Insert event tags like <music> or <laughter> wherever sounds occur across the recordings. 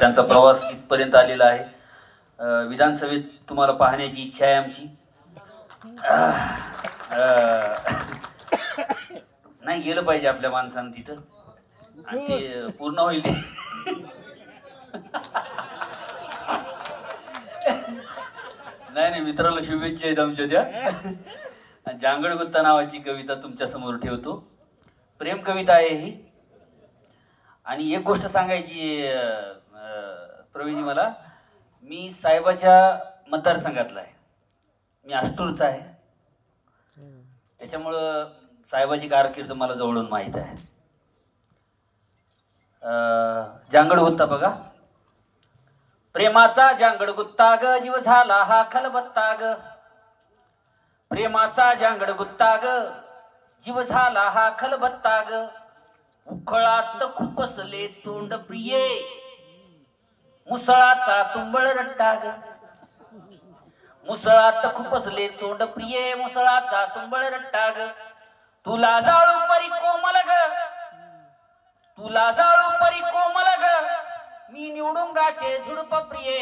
त्यांचा प्रवास इथपर्यंत आलेला आहे. विधानसभेत तुम्हाला पाहण्याची इच्छा आहे आमची. नाही गेलं पाहिजे आपल्या माणसानं तिथं. आणि ते पूर्ण होईल ते. नाही नाही मित्राला शुभेच्छा आहेत आमच्या त्या. जांगडगुत्ता जांगड गुत्ता नावाची कविता तुमच्यासमोर ठेवतो. प्रेम कविता आहे ही. आणि एक गोष्ट सांगायची प्रवीणजी मला मी साहेबाच्या मतदारसंघातला आहे. मी आष्टूरचा आहे. त्याच्यामुळं साहेबाची कारकीर्द मला जवळून माहीत आहे. जांगड होता बघा. प्रेमाचा जांगड गुत्ता ग जीव झाला हा खलबत्ता ग. प्रेमाचा जांगड गुत्ता ग जीव झाला हा खलबत्ता ग. उखळात खुपसले तोंड प्रिये. मुसळाचा तुंबळ रट्टा ग मुसळात खुपसले तोंड प्रिये मुसळाचा तुंबळ रट्टा ग तुला जाळू परी कोमल ग. तुला जाळू परी कोमल ग. मी निवडुंगाचे झुडप प्रिये.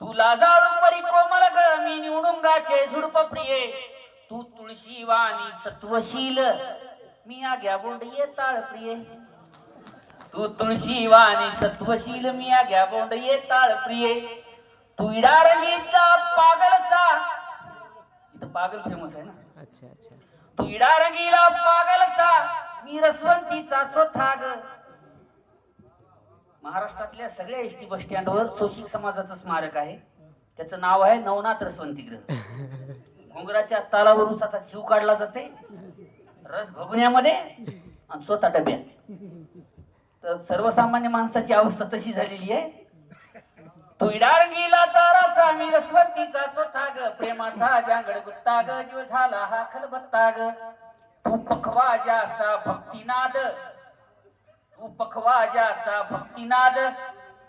तुला जाळू परी कोमल ग. मी निवडुंगाचे झुडप प्रिये. तू तुळशी वाणी सत्वशील. मी आग्या बोंड ये ताळ प्रिये. तू तुळशी वाणी सत्वशील मी आग्या बोंड ये ताळ प्रिये. तू इडा रंगीचा पागलचा. इथं पागल फेमस आहे ना? अच्छा अच्छा. तू इडा रंगीला पागलचा. मी रसवंतीचा चोथा ग महाराष्ट्रातल्या सगळ्या एस टी बस स्टँडवर शोषिक समाजाचं स्मारक आहे. त्याचं नाव आहे नवनाथ रसवंतीगृह <laughs> घोंगराच्या तालावर उसाचा जीव काढला जाते. रस भगुण्यामध्ये आणि स्वतः डब्यात तर सर्वसामान्य माणसाची अवस्था तशी झालेली आहे. तो इडार गेला ताराचा मी रसवंतीचा चोथा ग प्रेमाचा जांगड गुत्ता ग जीव झाला हा खलबत्ता ग. तू पखवाजाचा भक्तिनाद तू पखवाजाचा भक्तिनाद.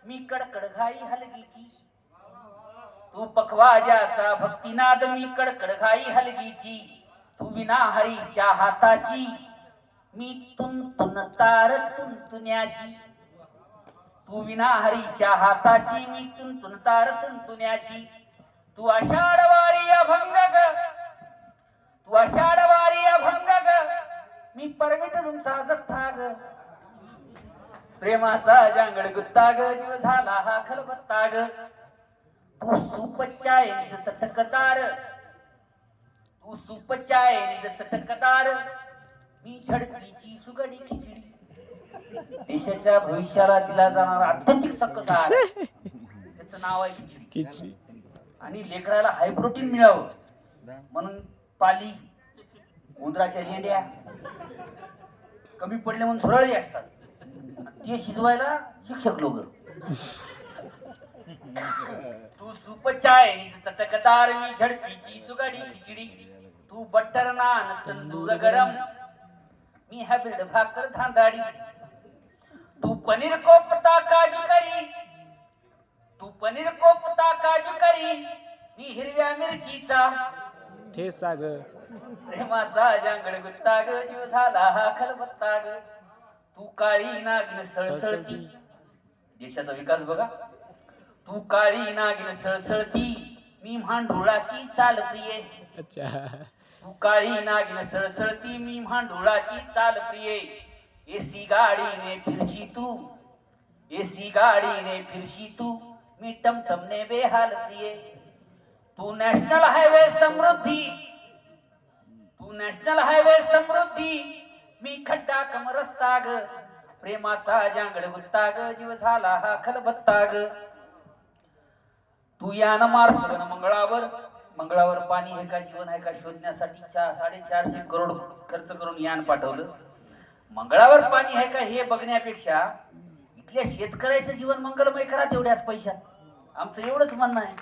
मी कडकड घाई हलगीची तू पखवाजाचा भक्तिनाद मी कडकड घाई हलगीची. तू विना हरीच्या हाताची मी तुंतुन तार तुंतुण्याची तू विना हरीच्या हाताची मी तुंतुन तार तुंतुण्याची तू आषाढवारी अभंग ग. तू आषाढवारी अभंग ग. मी परमिट तुमचा जथ्था ग. प्रेमाचा जांगड गुत्ता ग. जीव झाला हा खलबत्ता ग. तू सुपच्चाय निज चटकदार तू सुपच्चाय निज चटकदार मी झडपीची सुगडी खिचडी. देशाच्या भविष्याला दिला जाणारा अत्यंतिक सकस आहार आहे. त्याचं नाव आहे खिचडी. खिचडी. आणि लेकराला हाय प्रोटीन मिळावं. म्हणून पाली उंदराच्या लेंड्या कमी पडले म्हणून झुरळी असतात. ते शिजवायला शिक्षक लोक. तू सुपचाय चटकदार मी झडपीची सुगाडी खिचडी. तू बटर नान तंदूर गरम. मी हायब्रिड भाकर धांदाडी. तू पनीर कोपता काजू करी. तू पनीर कोपता काजू करी. मी हिरव्या मिरचीचा. ठेसा ग प्रेमाचा जांगड गुत्ता ग जीव झाला हा खलबत्ता ग. तू काळी नागिन सळसळती. देशाचा विकास बघा. तू काळी नागिन सळसळती. मी भांडुळाची चाल प्रिये अच्छा. सुकाळी नागिन सळसळती मी भांडुळाची चाल प्रिये. एसी गाडीने फिरशी तू. एसी गाडीने फिरशी तू. मी टमटमने बेहाल प्रिये. तू नॅशनल हायवे समृद्धी. तू नॅशनल हायवे समृद्धी. मी खड्डा कम रस्ता ग प्रेमाचा जांगड गुत्ता ग जीव झाला हा खलबत्ता ग तू यान मार्स मंगळावर. मंगळावर पाणी आहे का जीवन आहे का शोधण्यासाठी चार साडेचारशे करोड खर्च करून यान पाठवलं. मंगळावर पाणी आहे का हे बघण्यापेक्षा इथल्या शेतकऱ्याचं जीवन मंगलमय करा तेवढ्याच पैशात. आमचं एवढंच म्हणणं आहे.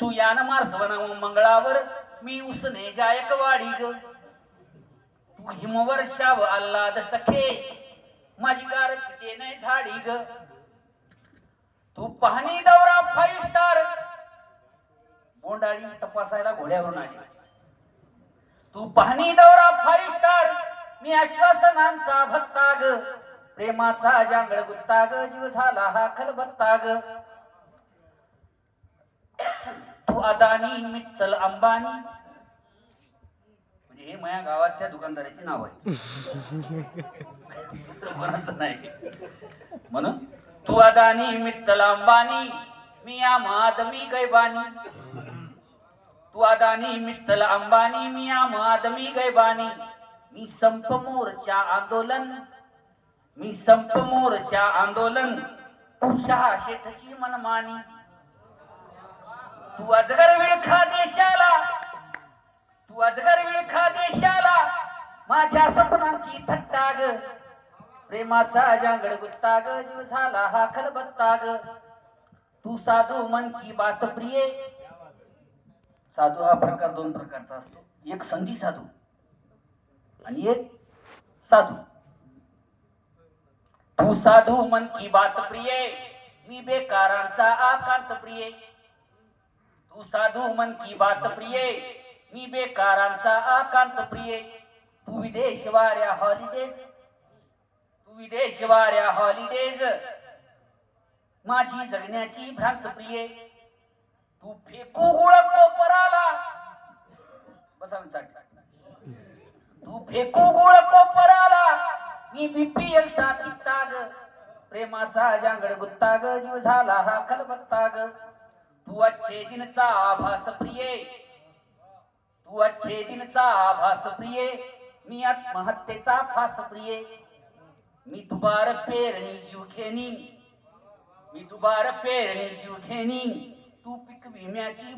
तू यान मार्स मंगळावर मी उसने जायक वाढी ग. तू हिमवर्षाव आल्हाद सखे माझी गार पिके नाही झाडी ग. तू पाहणी दौरा फाईव्ह स्टार बोंडाळी तपासायला घोड्यावरून आली. तू पाहणी दौरा फाईव्ह स्टार मी आश्वासनांचा भत्ता ग प्रेमाचा जांगळ गुत्ता ग जीव झाला हा खलबत्ता ग तू अदानी मित्तल अंबानी. म्हणजे हे माझ्या गावातल्या दुकानदाराचे नाव आहे. <laughs> म्हणून तू अदानी मित्तल अंबानी. मी आम आदमी गैबानी। तू अदानी मित्तल अंबानी मी आम आदमी गैबानी। मी संप मोर्चा आंदोलन मी संप मोर्चा आंदोलन। तू शहा शेठची मनमानी। तू अजगर विळखा देशाला तू अजगर विळखा देशाला माझ्या स्वप्नांची थट्टा ग प्रेमाचा जांगड गुत्ता ग जीव झाला हा खलबत्ता ग तू साधू मन की बात प्रिय. साधू हा प्रकार दोन प्रकारचा असतो. एक संधी साधू आणि एक साधू. तू साधू मन की बात प्रिय. मी बेकारांचा आकांत प्रिय. तू साधू मन की बात प्रिय. मी बेकारांचा आकांत प्रिय. तू विदेश वाऱ्या हॉलिडेज तू विदेश वाऱ्या हॉलिडेज माझी जगण्याची भ्रांत प्रिये तू फेकू गुळ पराला बसा तू फेकू गोळतो पराला मी बीपीएल चा कित्ताग प्रेमाचा जांगड गुत्ताग जीव झाला हा खलबत्ताग. तू अच्छे दिनचा आभास प्रिये तू अच्छे दिनचा आभास प्रिये मी आत्महत्येचा फास प्रिये मी दुबार पेरणी जीव घेणी मी दुबार पेरणी जीव घेणी तू पीक विम्याची